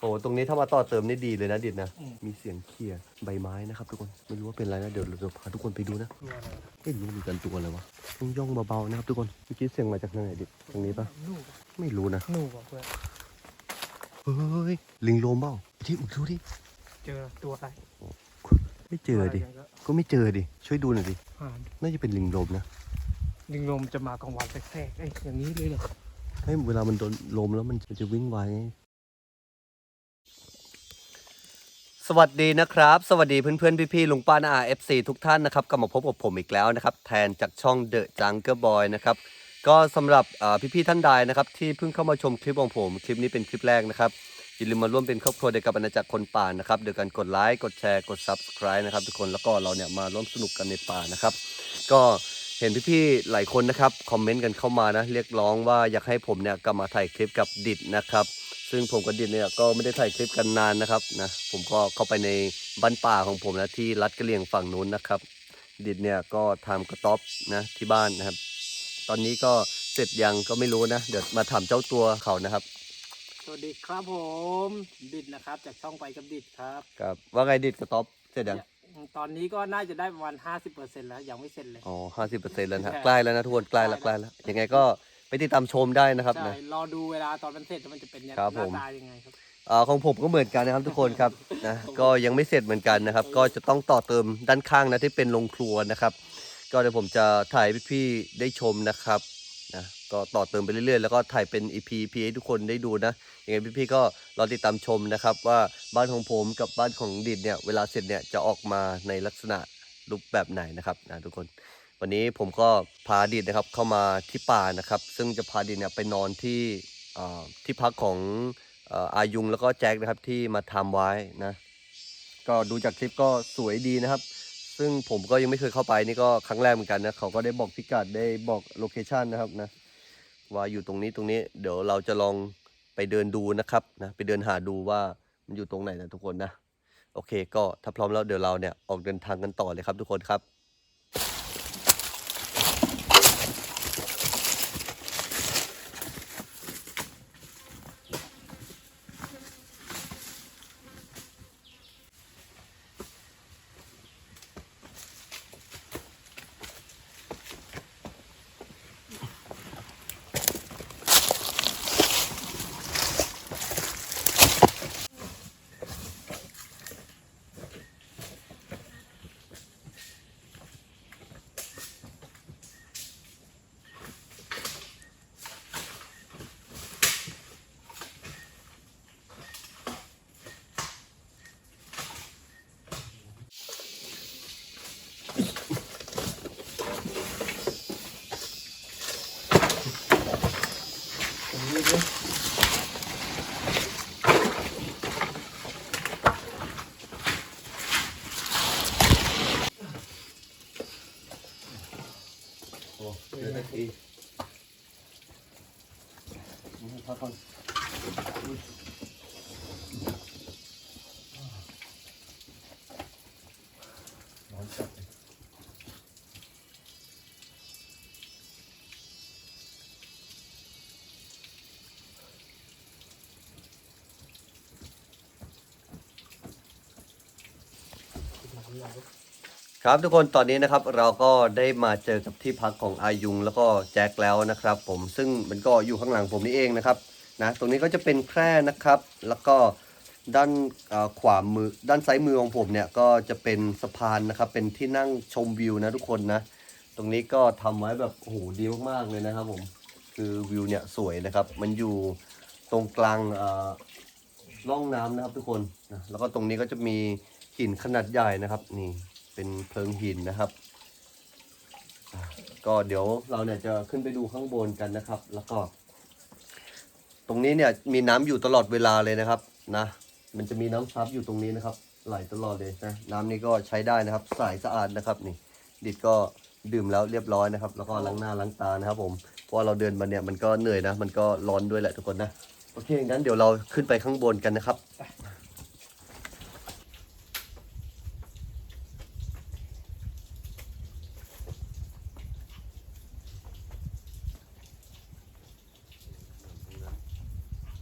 โอ้ตรงนี้ถ้ามาต่อเติมนี่ดีเลยนะดิดนะอืมมีเสียงเขี่ยใบไม้นะครับทุกคน ไม่รู้ว่าเป็นอะไรนะ เดี๋ยวเราจะพาทุกคนไปดูนะตัวอะไรไม่รู้เหมือนกันตัวอะไรวะต้องย่องเบาๆนะครับทุกคน เมื่อกี้เสียงมาจากทางไหนดิดตรงนี้ปะหนูไม่รู้นะ หนูบอกเพื่อนเฮ้ย ลิงโลมเปล่าที่มึงดูดิเจอตัวอะไรไม่เจอดิ ก็ไม่เจอดิ ช่วยดูหน่อยดิหาน่าจะเป็นลิงโลมนะ ลิงลมจะมากลางวันแทรกๆเอ้ยอย่างนี้เลยเหรอให้เวลามันโดนลมแล้วมันจะวิ่งไวไง สวัสดีนะครับ สวัสดีเพื่อนๆ พี่ๆ ลุงป้านาอาเอฟซีทุกท่านนะครับกลับมาพบกับผมอีกแล้วนะครับ แทนจากช่องเดอะจังเกอร์บอยนะครับก็สำหรับอ่พี่ๆ ท่านใดนะครับที่เพิ่งเข้ามาชมคลิปของผม คลิปนี้เป็นคลิปแรกนะครับอย่าลืมมาร่วมเป็นครอบครัวเดียวกับอาณาจักรคนป่านะครับโดยการกดไลค์กดแชร์กด Subscribe นะครับทุกคนแล้วก็เราเนี่ยมาร่วมสนุกกันในป่านะครับ ก็ เห็นพี่ๆหลายคนนะครับคอมเมนต์กันเข้ามานะ เรียกร้องว่าอยากให้ผมเนี่ยกลับมาถ่ายคลิปกับดิดนะครับ ซึ่งผมกับดิดเนี่ยก็ไม่ได้ถ่ายคลิปกันนานนะครับนะผมก็เข้าไปในบ้านป่าของผมนะที่รัดกระเหลี่ยงฝั่งนู้นนะครับ ดิดเนี่ยก็ทำกระต๊อบนะที่บ้านนะครับ ตอนนี้ก็เสร็จยังก็ไม่รู้นะ เดี๋ยวมาถามเจ้าตัวเขานะครับ สวัสดีครับผม ดิดนะครับ จากช่องไปกับดิดครับ ครับ ว่าไงดิดกระต๊อบเสร็จยัง ตอนนี้ก็น่าจะได้ประมาณ50%แล้วยังไม่เสร็จเลย อ๋อห้าสิบเปอร์เซ็นต์แล้วนะฮะใช่ใกล้แล้วนะทุกคนใกล้แล้วใกล้แล้วยังไงก็ไปติดตามชมได้นะครับใช่นะ รอดูเวลาตอนมันเสร็จว่ามันจะเป็นยังครับหผน้าม ตายังไงครับอ่าของผมก็เหมือนกันนะครับทุกคนครับนะก็ยังไม่เสร็จเหมือนกันนะครับ ก็จะต้องต่อเติมด้านข้างนะที่เป็นโรงครัวนะครับ ก็เดี๋ยวผมจะถ่ายให้พี่ๆได้ชมนะครับนะ ก็ต่อเติมไปเรื่อยๆ แล้วก็ถ่ายเป็น EP EP ให้ทุกคนได้ดูนะยังไงพี่ๆก็รอติดตามชมนะครับ ว่าบ้านของผมกับบ้านของดิดเนี่ยเวลาเสร็จเนี่ยจะออกมาในลักษณะรูปแบบไหนนะครับนะทุกคน วันนี้ผมก็พาดิดนะครับเข้ามาที่ป่านะครับ ซึ่งจะพาดิดเนี่ยไปนอนที่ที่พักของเอ่ออายุงแล้วก็แจ็คนะครับที่มาทำไว้นะ ก็ดูจากคลิปก็สวยดีนะครับ ซึ่งผมก็ยังไม่เคยเข้าไปนี่ก็ครั้งแรกเหมือนกันนะเขาก็ได้บอกพิกัดได้บอกโลเคชันนะครับนะ ว่าอยู่ตรงนี้ตรงนี้ เดี๋ยวเราจะลองไปเดินดูนะครับนะไปเดินหาดูว่ามันอยู่ตรงไหนนะทุกคนนะ โอเค ก็ถ้าพร้อมแล้วเดี๋ยวเราเนี่ยออกเดินทางกันต่อเลยครับทุกคนครับ ครับทุกคนตอนนี้นะครับเราก็ได้มาเจอกับที่พักของอายุงแล้วก็แจ็คแล้วนะครับ ผมซึ่งมันก็อยู่ข้างหลังผมนี่เองนะครับนะตรงนี้ก็จะเป็นแคร่นะครับ แล้วก็ด้านขวามือด้านซ้ายมือของผมเนี่ยก็จะเป็นสะพานนะครับ เป็นที่นั่งชมวิวนะทุกคนนะ ตรงนี้ก็ทำไว้แบบโอ้โหดีมากๆเลยนะครับผมคือวิวเนี่ยสวยนะครับ มันอยู่ตรงกลางล่อร่องน้ำนะครับทุกคนนะแล้วก็ตรงนี้ก็จะมี หินขนาดใหญ่นะครับ นี่เป็นเพลิงหินนะครับ ก็เดี๋ยวเราเนี่ยจะขึ้นไปดูข้างบนกันนะครับ แล้วก็ ตรงนี้เนี่ยมีน้ำอยู่ตลอดเวลาเลยนะครับนะมันจะมีน้ำซับอยู่ตรงนี้นะครับ ไหลตลอดเลยนะน้ำนี้ก็ใช้ได้นะครับใสสะอาดนะครับนี่ ดิดก็ดื่มแล้วเรียบร้อยนะครับ แล้วก็ล้างหน้าล้างตานะครับ ผมเพราะเราเดินมาเนี่ยมันก็เหนื่อยนะ มันก็ร้อนด้วยแหละทุกคนนะโอเคงั้นเดี๋ยวเราขึ้นไปข้างบนกันนะครับ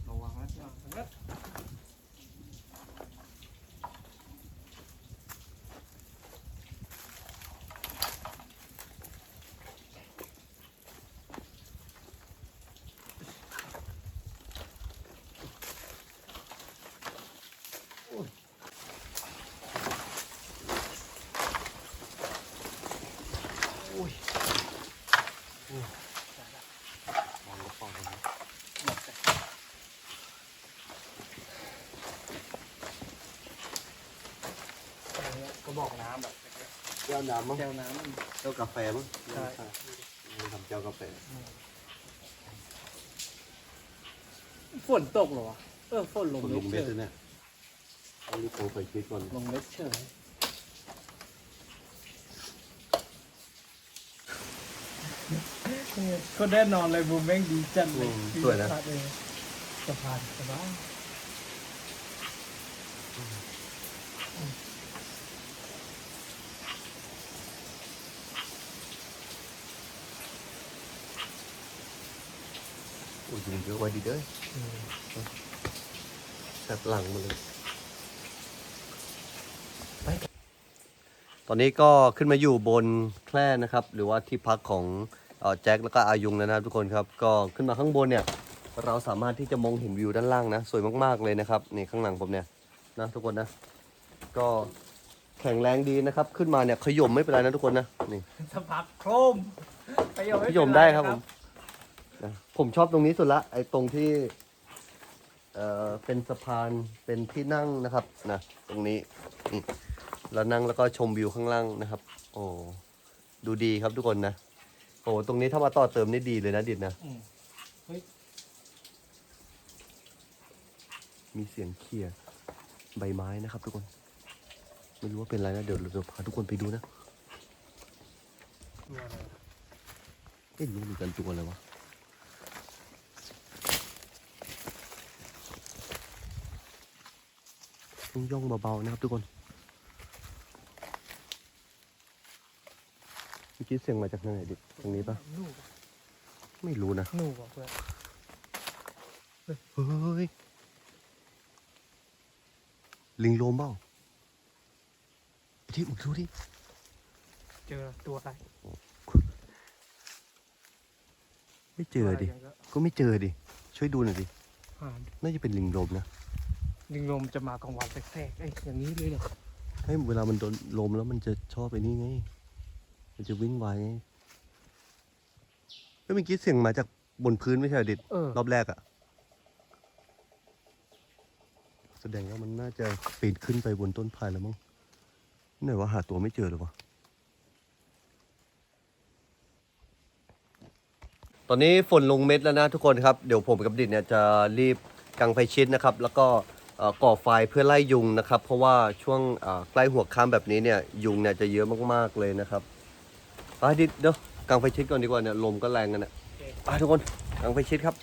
ระวังนะระวังนะ บอกน้ำแบบ เจ้าน้ำมั้งแก้วน้ำมันเจ้ากาแฟมั้งใช่ทำเจ้ากาแฟฝนตกเหรอวะเออฝนลงคนเม็ลดงเฉเม็ดยเลยเนี่ยต้องรีบโทรไปคิดก่อนลงเม็ดเฉยก็แน่นอนเลยบูมแม่งดีจัดเลยสวยนะเลยสะพานสบาย อ้ยยุงเยอะไว้ดีเด้อจัดหลังมาเลยตอนนี้ก็ขึ้นมาอยู่บนแคร่นะครับ หรือว่าที่พักของเอ่อแจ็คแล้วก็อายุงแล้วนะครับทุกคนครับก็ขึ้นมาข้างบนเนี่ย เราสามารถที่จะมองเห็นวิวด้านล่างนะ สวยมากๆเลยนะครับนี่ข้างหลังผมเนี่ยนะทุกคนนะ ก็แข็งแรงดีนะครับ ขึ้นมาเนี่ยขย่มไม่เป็นไรนะทุกคนนะนี่สะพานโครมไปโยมขย่มได้ครับผม นะผมชอบตรงนี้สุดละไอ้ตรงที่ เอ่อเป็นสะพานเป็นที่นั่งนะครับนะตรงนี้นี่แล้วนั่งแล้วก็ชมวิวข้างล่างนะครับ โอ้ดูดีครับทุกคนนะโอ้ตรงนี้ถ้ามาต่อเติมนี่ดีเลยนะดิดนะอืมมีเสียงเคลียร์ใบไม้นะครับ ทุกคน ไม่รู้ว่าเป็นอะไรนะเดี๋ยวเราพาทุกคนไปดูนะเอ๊ะรู้เหมือนกันตัวอะไรวะ ต้องย่องเบาๆนะครับทุกคนเมื่อกี้เสียงมาจากทางไหนดิทางนี้ปะหนูไม่รู้นะหนูบอกเพื่อนเฮ้ยลิงโลมเปล่าไอ้ที่มึงดูดิเจอตัวอะไรไม่เจอดิตัวะไรยังก็ก็ไม่เจอดิช่วยดูหน่อยดิหาน่าจะเป็นลิงโลมนะ ลิงลมจะมากลางวันแทรกๆไอ้ยอย่างนี้เลยเหรอให้เวลามันโดนลมแล้วมันจะชอบไอ้นี่ไง มันจะวิ่งไวไงก็เมื่อกี้เสียงมาจากบนพื้นไม่ใช่เหรอดิดเออ รอบแรกอะแสดงว่ามันน่าจะปีนขึ้นไปบนต้นไผ่แล้วมั้งไหนว่าหาตัวไม่เจอเลยวะตอนนี้ฝนลงเม็ดแล้วนะทุกคนครับ เดี๋ยวผมกับดิดเนี่ยจะรีบกังไฟชิดนะครับ แล้วก็เอ่อ ก่อไฟเพื่อไล่ยุงนะครับ เพราะว่าช่วงใกล้หัวค่ำแบบนี้เนี่ยยุงเนี่ยจะเยอะมากๆเลยนะครับไปดิเดี๋ยวกางไฟชิดก่อนดีกว่าเนี่ยลมก็แรงกันนะไปทุกคนกางไฟชิดครับ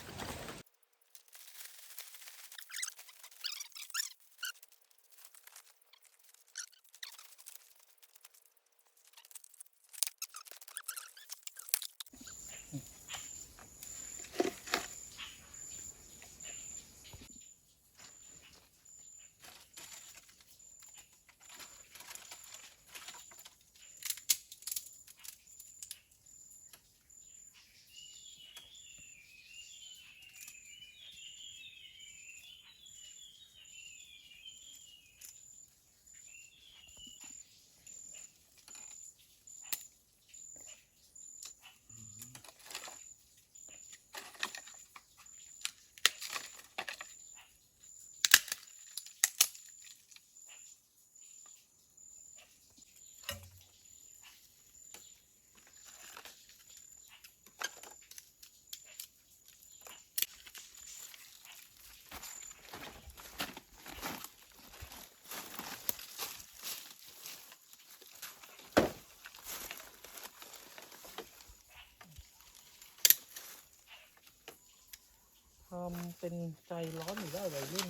ทำเป็นใจร้อนอยู่ได้วัยรุ่น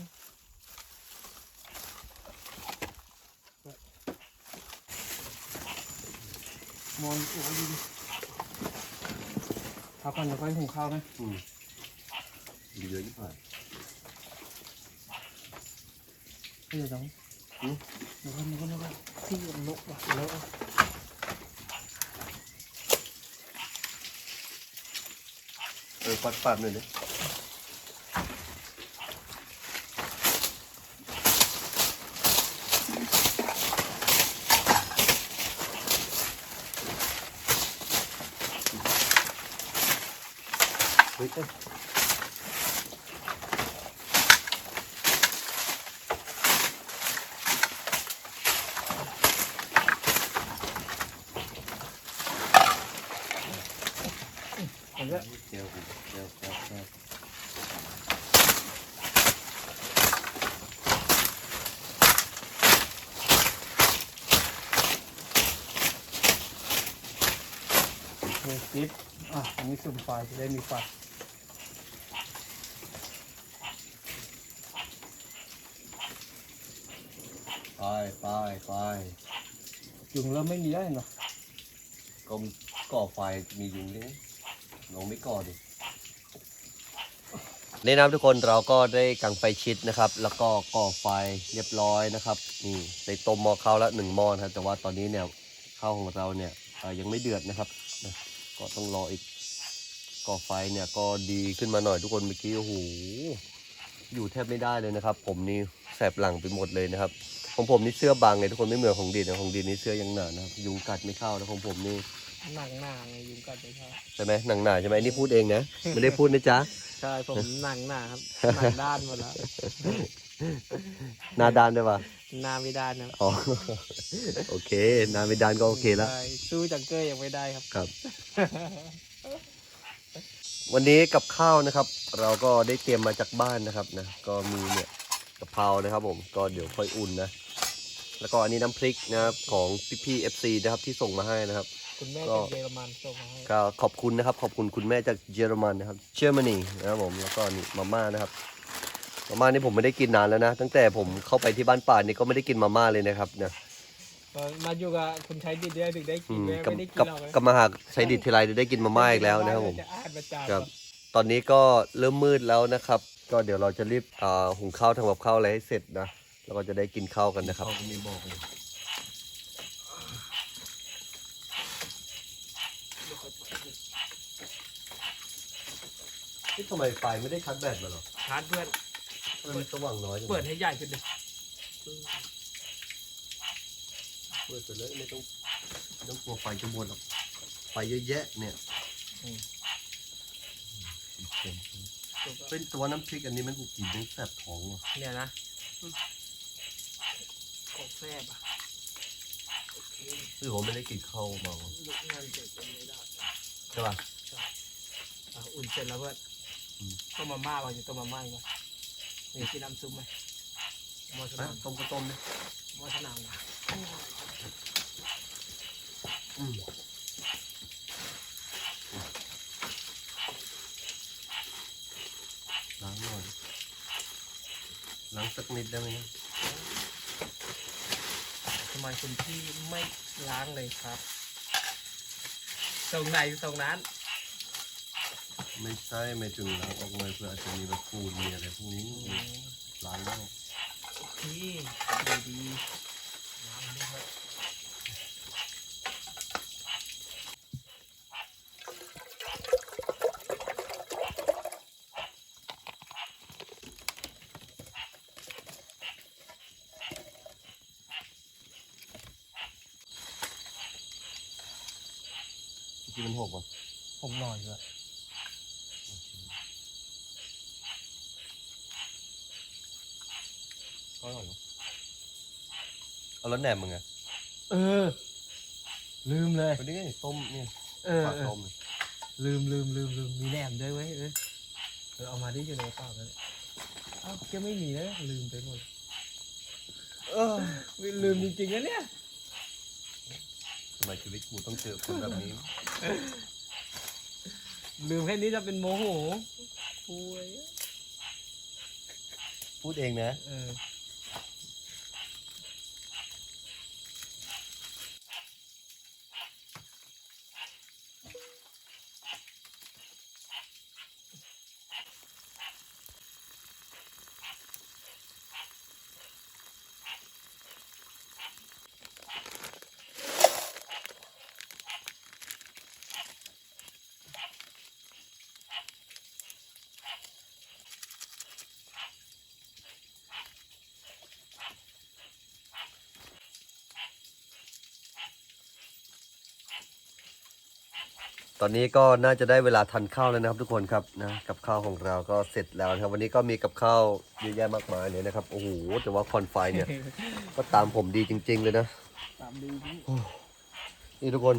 มองโอ้ยดูดิพักก่อนเดี๋ยวค่อยหุงข้าวนะอืมดีเยอะยิ่งผ่านเดี๋ยวต้องอืมเดี๋ยวก่อนเดี๋ยวก่อนเดี๋ยวก่อนที่นกว่ะแล้วเออปัดปัดหน่อยดิ เลยเดี๋ยวเดี๋ยวเดี๋ยวเทสติปอะอันนี้สุ่มไฟจะได้มีไฟ ไปไปไปยุงเริ่มไม่มีแล้วเห็นปะก็ก่อไฟมียุงด้วยลองไม่ก่อดินี่นะครับทุกคนเราก็ได้กังไฟชิดนะครับ แล้วก็ก่อไฟเรียบร้อยนะครับนี่ในต้มหม้อข้าวละหนึ่งหม้อนะครับ แต่ว่าตอนนี้เนี่ยข้าวของเราเนี่ยเอ่อยังไม่เดือดนะครับนะก็ต้องรออีกก่อไฟเนี่ยก็ดีขึ้นมาหน่อยทุกคนเมื่อกี้โอ้โหอยู่แทบไม่ได้เลยนะครับ ผมนี่แสบหลังไปหมดเลยนะครับ ของผมนี่เสื้อบางเลยทุกคนไม่เหมือนของดินนะของดินนี่เสื้อยังหนานะครับยุงกัดไม่เข้านะของผมนี่หนังหนาไงยุงกัดไปครับใช่ไหมหนังหนาใช่ไหมนี่พูดเองนะไม่ได้พูดนะจ๊ะใช่ผมหนังหนาครับหนังด้านหมดแล้วหนาดานได้ปะหนาไม่ด้านนะอ๋อโอเคหนาไม่ดานก็โอเคแล้วใช่สู้จังเกอร์ยังไม่ได้ครับครับ วันนี้กับข้าวนะครับ เราก็ได้เตรียมมาจากบ้านนะครับนะก็มีเนี่ยกะเพรานะครับผมก็เดี๋ยวค่อยอุ่นนะ แล้วก็อันนี้น้ำพริกนะครับของพี่พี่เอฟซีนะครับที่ส่งมาให้นะครับ คุณแม่ก็จากเยอรมันส่งมาให้ก็ขอบคุณนะครับ ขอบคุณคุณแม่จากเยอรมันนะครับเยอรมนีนะครับผมแล้วก็นี่มาม่านะครับมาม่านี่ผมไม่ได้กินนานแล้วนะ ตั้งแต่ผมเข้าไปที่บ้านป่านี่ก็ไม่ได้กินมาม่าเลยนะครับนะเออมาอยู่กับคุณใช้ดิดได้ถึงได้กิอืนมแม่กับไม่ได้กินกับหรอกนะกับมาหาใช้ดิดทีไรจะได้กินมาม่าอีกแล้วนะครับผมจะอ่านประจานครับตอนนี้ก็เริ่มมืดแล้วนะครับ ก็เดี๋ยวเราจะรีบอ่าหุงข้าวทำกับข้าวอะไรให้เสร็จนะ แล้วก็จะได้กินข้าวกันนะครับมีบอกเลยที่ทำไมไฟไม่ได้ชัดแบตมาหรอชาร์จเพื่อน ทำไมมันสว่างน้อยจังเปิดให้ใหญ่ขึ้นเลยเปิดไปเลยไม่ต้องไม่ต้องกลัวไฟจะหมดหรอก ไฟเยอะแยะเนี่ยเป็นตัวน้ำพริกอันนี้มันกูกินเป็นแสบท้องว่ะ เนี่ยนะกด แซ่บอะโอเคคือผมไม่ได้กินข้าวมาลูกงานเกิดเป็นไม่ได้ใช่ป่ะอะอุ่นเสร็จแล้วเพื่อนอืมต้มมาม่าว่าจะต้มมาม่าอีกวะมีกินน้ำซุปไหมมอสอะนามต้มก็ต้มดิมอสนามนะอืมล้างหน่อยล้างสักนิดได้ไหมครับทำ ไมคุณพี่ไม่ล้างเลยครับ ตรงไหนตรงนั้น ไม่ใช่ไม่ถึงล้างออกเลยเพื่ออาจจะมีแบบปูนมีอะไรพวกนี้ล้างแล้ว โอเคดีดีล้างด้วย ที่มันหกป่ะ ผมหน่อยเลย ก็หรอเอาแล้วแหนมมึงไงเออ ลืมเลย วันนี้ไงต้มเนี่ยเออปลาเออต้มเลยลืมลืมลืมลืมมีแหนมด้วยเว้ยเออเออเอามาที่อยู่ในกระเป๋าแล้วเนี่ยเอ้าก็ไม่มีนะลืมไปหมดเออลืมจริงๆนะเนี่ย ทำไมชีวิตกูต้องเจอคนแบบนี้ ลืมแค่นี้จะเป็นโมโหป่วยพูดเองนะ เออ ตอนนี้ก็น่าจะได้เวลาทานข้าวแล้วนะครับ ทุกคนครับนะกับข้าวของเราก็เสร็จแล้วนะครับ วันนี้ก็มีกับข้าวเยอะแยะมากมายเลยนะครับโอ้โหแต่ว่าควันไฟเนี่ย ก็ตามผมดีจริง ๆ เลยนะตามดีพี่นี่ทุกคน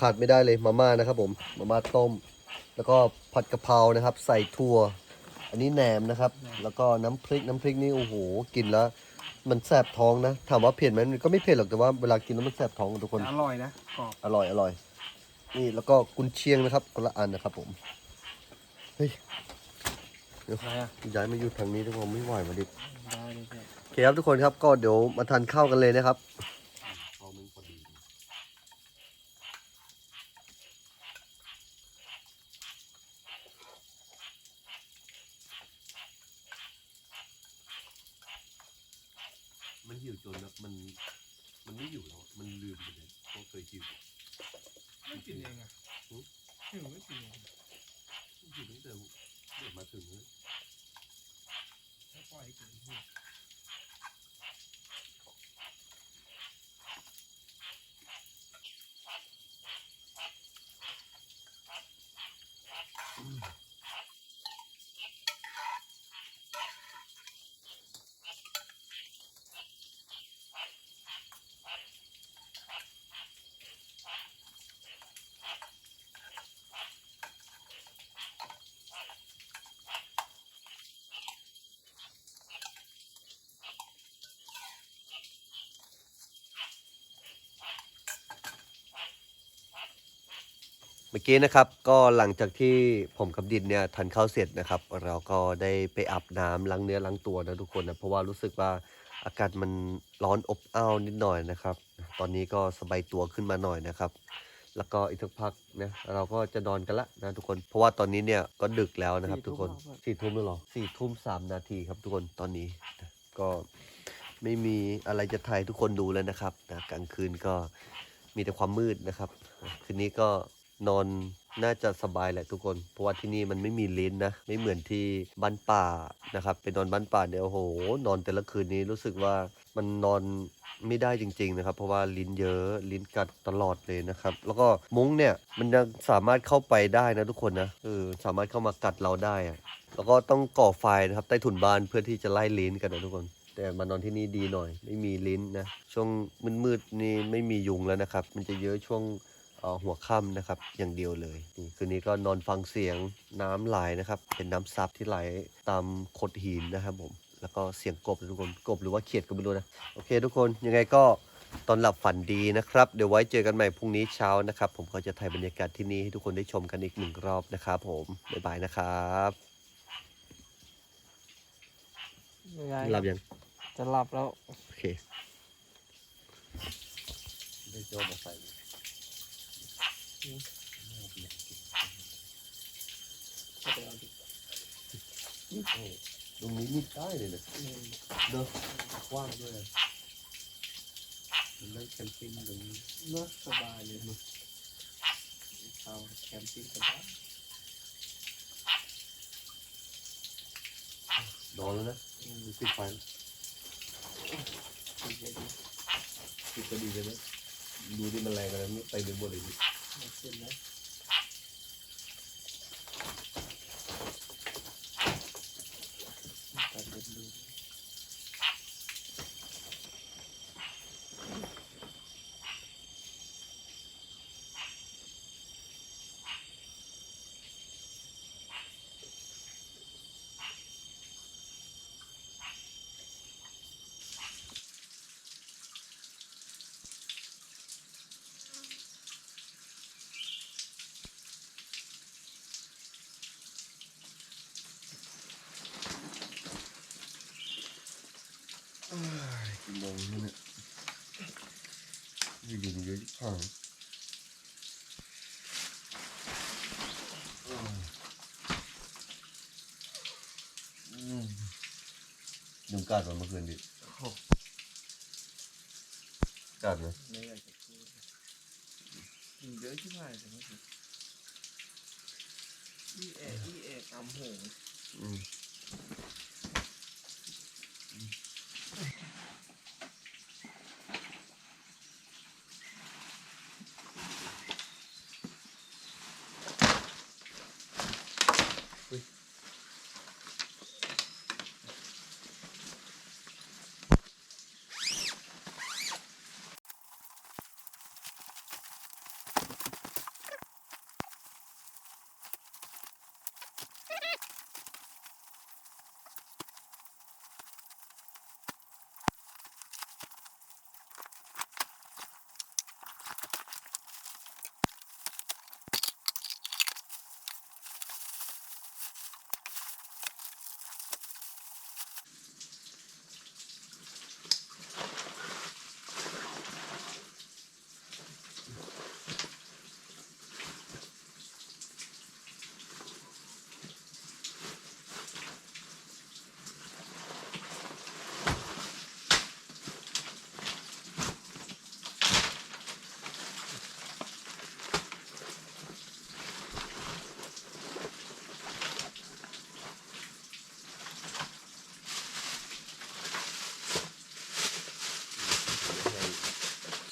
ขาดไม่ได้เลยมาม่านะครับ ผมมาม่าต้ม แล้วก็ผัดกะเพรานะครับ ใส่ถั่ว อันนี้แหนมนะครับ แล้วก็น้ำพริกน้ำพริกนี่โอ้โหกินแล้ว มันแสบท้องนะ ถามว่าเผ็ดไหมมันก็ไม่เผ็ดหรอกแต่ว่าเวลากินแล้วมันแสบท้องทุกคน อร่อยนะกรอบอร่อยอร่อย นี่แล้วก็กุนเชียงนะครับคนละอันนะครับผม เฮ้ยอะไรอะย้ายมาอยู่ทางนี้ทุกคนไม่ไหวมาดิได้เลยครับโอเคครับทุกคนครับก็เดี๋ยวมาทานข้าวกันเลยนะครับมันหิวจนนะมัน มันไม่อยู่แล้ว มันลืมไปเลยว่าเคยหิว ไม่กินเองอะ หือ หิวไม่กินเองหิวตั้งแต่เด็กมาถึงเลยถ้าปล่อยให้กินหิว มื่อกี้นะครับก็หลังจากที่ผมกับดินเนี่ยทานข้าวเสร็จนะครับ เราก็ได้ไปอาบน้ำล้างเนื้อล้างตัวนะทุกคนนะเพราะว่ารู้สึกว่าอากาศมันร้อนอบอ้าวนิดหน่อยนะครับ ตอนนี้ก็สบายตัวขึ้นมาหน่อยนะครับ แล้วก็อีกสักพักนะเราก็จะนอนกันละนะทุกคน เพราะว่าตอนนี้เนี่ยก็ดึกแล้วนะครับ ทุกคนสี่ทุ่มแล้วเหรอสี่ทุ่มสามนาทีครับทุกคนตอนนี้นะก็ไม่มีอะไรจะถ่ายทุกคนดูแล้วนะครับนะกลางคืนก็มีแต่ความมืดนะครับ คืนนี้ก็ นอนน่าจะสบายแหละทุกคน เพราะว่าที่นี่มันไม่มีลิ้นนะ ไม่เหมือนที่บ้านป่านะครับ ไปนอนบ้านป่าเนี่ยโอ้โห นอนแต่ละคืนนี้รู้สึกว่ามันนอนไม่ได้จริง ๆ นะครับ เพราะว่าลิ้นเยอะลิ้นกัดตลอดเลยนะครับ แล้วก็มุ้งเนี่ยมันยังสามารถเข้าไปได้นะทุกคนนะเออสามารถเข้ามากัดเราได้อะแล้วก็ต้องก่อไฟนะครับใต้ถุนบ้านเพื่อที่จะไล่ลิ้นกันนะทุกคนแต่มานอนที่นี่ดีหน่อย ไม่มีลิ้นนะ ช่วงมืดๆนี่ไม่มียุงแล้วนะครับ มันจะเยอะช่วง หัวค่ำนะครับ อย่างเดียวเลยนี่คืนนี้ก็นอนฟังเสียงน้ำไหลนะครับ เป็นน้ำซับที่ไหลตามโขดหินนะครับผมแล้วก็เสียงกบนะทุกคนกบหรือว่าเขียดก็ไม่รู้นะโอเค ทุกคนยังไงก็ตอนหลับฝันดีนะครับ เดี๋ยวไว้เจอกันใหม่พรุ่งนี้เช้านะครับ ผมก็จะถ่ายบรรยากาศที่นี่ให้ทุกคนได้ชมกันอีกหนึ่งรอบนะครับผมบ๊ายบายนะครับไม่ได้หลับยังจะหลับแล้ว โอเคได้โจมาใส่เอาไปเอาดิ ตรงนี้นี่ได้เลยนะอืมเนอะกว้างด้วยอะมันนั่งแคมปิ้งตรงนี้นะสบายเลยเนอะเอาแคมปิ้งสบายนอนแล้วนะปิดไฟปิดก็ดีเลยนะดูดิมันแรงกันแล้วนี่ไปเป็นหมดเลย ดิไม่ขึ้นนะตัดเด็ดดู กี่โมงนี่เนี่ยอยู่ ดีๆเยอะที่ผ่านยุงกัดมาเมื่อคืนดิโอ้โหกัดนะไม่อยากจะพูดกินเยอะที่ผ่านเลยเมื่อกี้อีเอะอีเอะตำหงอืม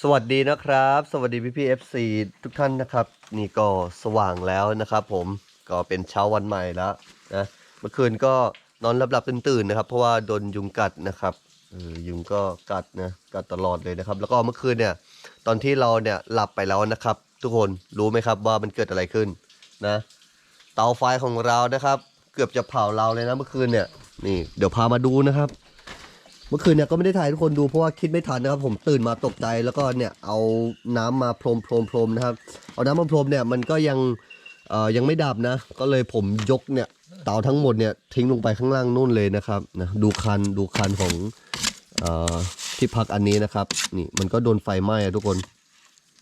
สวัสดีนะครับ สวัสดีพี่พี่เอฟซีทุกท่านนะครับ นี่ก็สว่างแล้วนะครับ ผมก็เป็นเช้าวันใหม่แล้วนะเมื่อคืนก็นอนหลับๆตื่นๆนะครับ เพราะว่าโดนยุงกัดนะครับเออยุงก็กัดนะกัดตลอดเลยนะครับ แล้วก็เมื่อคืนเนี่ย ตอนที่เราเนี่ยหลับไปแล้วนะครับ ทุกคนรู้ไหมครับว่ามันเกิดอะไรขึ้นนะ เตาไฟของเรานะครับ เกือบจะเผาเราเลยนะเมื่อคืนเนี่ยนี่ เดี๋ยวพามาดูนะครับ เมื่อคืนเนี่ยก็ไม่ได้ถ่ายให้ทุกคนดูเพราะว่าคิดไม่ทันนะครับผมตื่นมาตกใจแล้วก็เนี่ยเอาน้ำมาพรมพรมพรมนะครับ เอาน้ำมาพรมเนี่ยมันก็ยังเอ่อยังไม่ดับนะ ก็เลยผมยกเนี่ยเตาทั้งหมดเนี่ยทิ้งลงไปข้างล่างนู่นเลยนะครับนะดูคันดูคันของเอ่อที่พักอันนี้นะครับ นี่มันก็โดนไฟไหม้อะทุกคน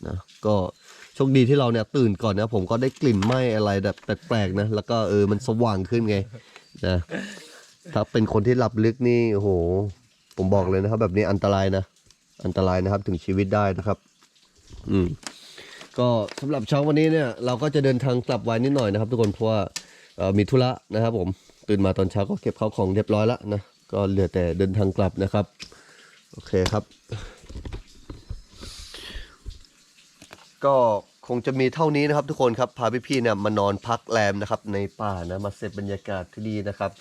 นะก็โชคดีที่เราเนี่ยตื่นก่อนนะผมก็ได้กลิ่นไหม้อะไรแบบแปลกๆนะแล้วก็เออมันสว่างขึ้นไงนะถ้าเป็นคนที่หลับลึกนี่โอ้โห ผมบอกเลยนะครับ แบบนี้อันตรายนะ อันตรายนะครับถึงชีวิตได้นะครับ อืม ก็สำหรับเช้าวันนี้เนี่ย เราก็จะเดินทางกลับไวนิดหน่อยนะครับ ทุกคนเพราะว่ามีธุระนะครับ ผมตื่นมาตอนเช้าก็เก็บข้าวของเรียบร้อยแล้วนะก็เหลือแต่เดินทางกลับนะครับ โอเคครับ ก็คงจะมีเท่านี้นะครับ ทุกคนครับพาพี่ๆเนี่ยมานอนพักแรมนะครับ ในป่านะมาเสพบรรยากาศที่ดีนะครับ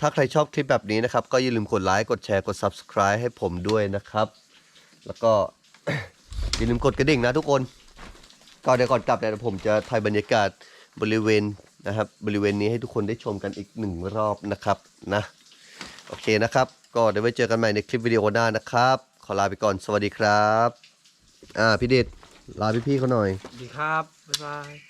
ถ้าใครชอบคลิปแบบนี้นะครับ ก็อย่าลืมกดไลค์กดแชร์กด subscribe ให้ผมด้วยนะครับ แล้วก็ อย่าลืมกดกระดิ่งนะทุกคนก่อนเดี๋ยวก่อนกลับเนี่ยผมจะถ่ายบรรยากาศบริเวณนะครับ บริเวณนี้ให้ทุกคนได้ชมกันอีกหนึ่งรอบนะครับนะโอเคนะครับ ก็เดี๋ยวไว้เจอกันใหม่ในคลิปวิดีโอหน้านะครับ ขอลาไปก่อนสวัสดีครับ อ่าพี่เดชลาพี่ๆเขาหน่อย ดีครับ บ๊ายบาย